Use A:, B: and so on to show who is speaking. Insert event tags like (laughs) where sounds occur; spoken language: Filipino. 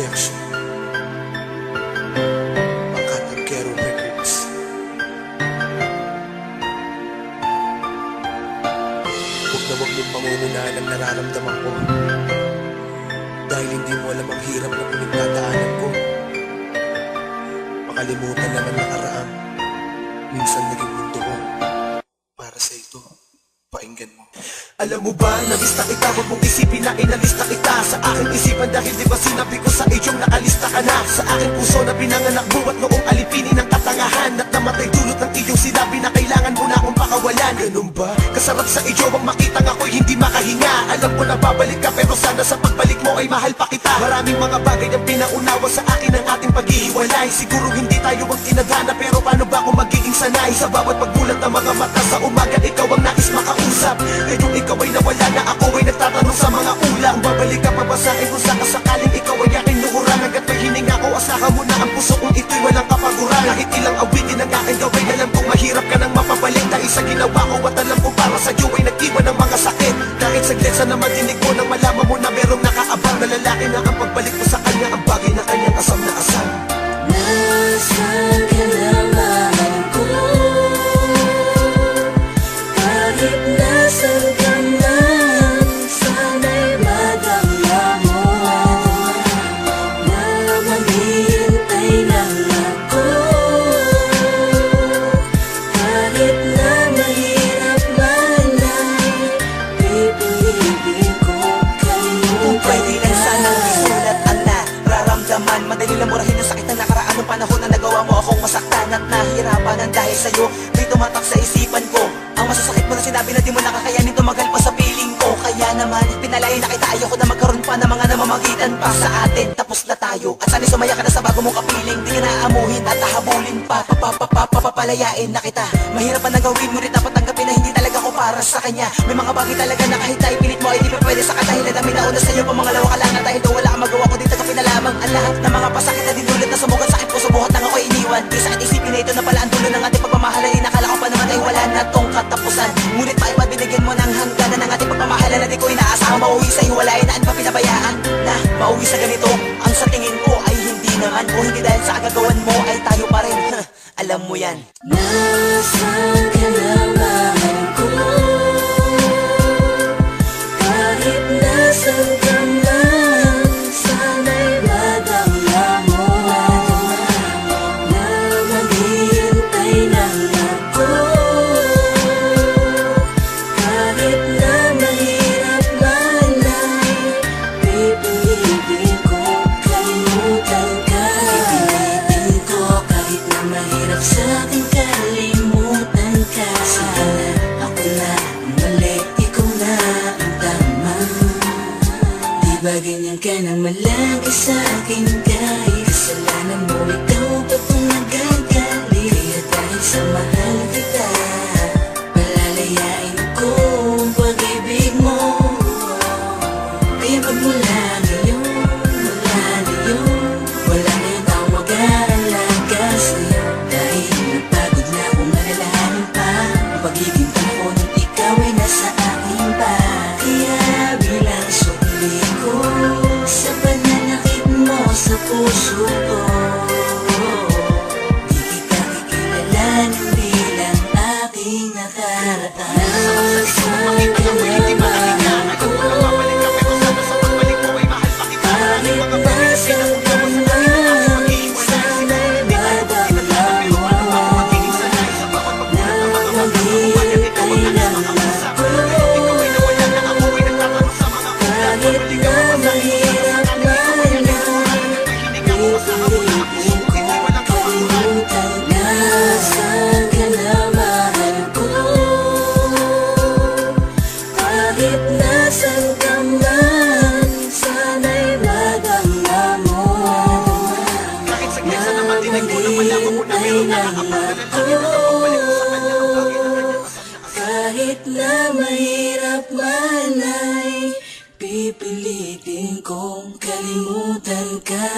A: Redemption. Makati Ghetto Records. Huwag na huwag mong pangungunahan nararamdaman ko. Dahil hindi mo alam ang hirap na pinagdadaanan ko. Makalimutan lang ang nakaraan. Minsan naging mundo ko. Para sa ito, painggan mo.
B: Alam mo ba, nalista kita? Huwag mong isipin na inalista kita. Sa aking isipan dahil di ba sinabi ko sa idyong nakalista ka na? Sa aking puso na pinanganak buwat noong alipinin ng katangahan At namatay ba? Kasarap sa iyo ang makitang ako'y hindi makahinga. Alam ko na babalik ka pero sana sa pagbalik mo ay mahal pa kita. Maraming mga bagay ang pinaunawa sa akin ang ating paghihiwalay. Siguro hindi tayo ang tinadhana pero paano ba ako magiging sanay? Sa bawat pagbulat ng mga mata sa umaga ikaw ang nais makausap. Ngayong ikaw ay nawala na ako ay nagtatanong sa mga ulang Babalik sa ginawa ko at alam kong para sa iyo ay nag-iwan ng mga sakit. Kahit saglit sana madinig mo nang malaman mo na merong nakaabang na lalaki na ang pagbalik mo sa kanya Ang bagay na kanyang asam na asam
C: nararamdaman Madali lang murahin ang sakit ng nakaraan. Nung panahon na nagawa mo akong masaktan At nahirapan ng dahil sa'yo. May tumatak sa isipan ko. Ang masasakit mo na sinabi na di mo nakakayanin Tumagal pa sa piling ko. Kaya naman pinalayan na kita. Ayoko na magkaroon pa ng mga namamagitan pa Sa atin. Tapos na tayo. At sana'y sumaya ka na sa bago mong kapiling. Di ka na amuhin at hahabulin pa. Papapapapapalayain na kita. Mahirap pa na gawin Ngunit dapat tanggapin na hindi talaga ko para sa kanya. May mga bagay talaga na kahit na ipilit mo ay di pa pwede sa kadahilan na minauna sa'yo Pamangalawa ka lang dahil wala kang magawa kundi tagapin pagmamahalan Na di ko inaasahan mauwi sa hiwalayan na pa pinabayaan? Na mauwi sa ganito ang sa tingin ko ay hindi naman. O hindi dahil sa agagawan mo ay tayo pa rin. (laughs) Alam mo yan.
D: Nasaan ka na sa akin kalimutan ka. Sige na, ako na. Ang mali, ikaw na ang tama. Di ba ganyan ka nang malagi sa akin kahit Kasalanan mo, ikaw pa itong nagagali Kaya sa mahal kita sa puso
B: na asam
D: Kahit na mahirap man ay Pipilitin kong kalimutan ka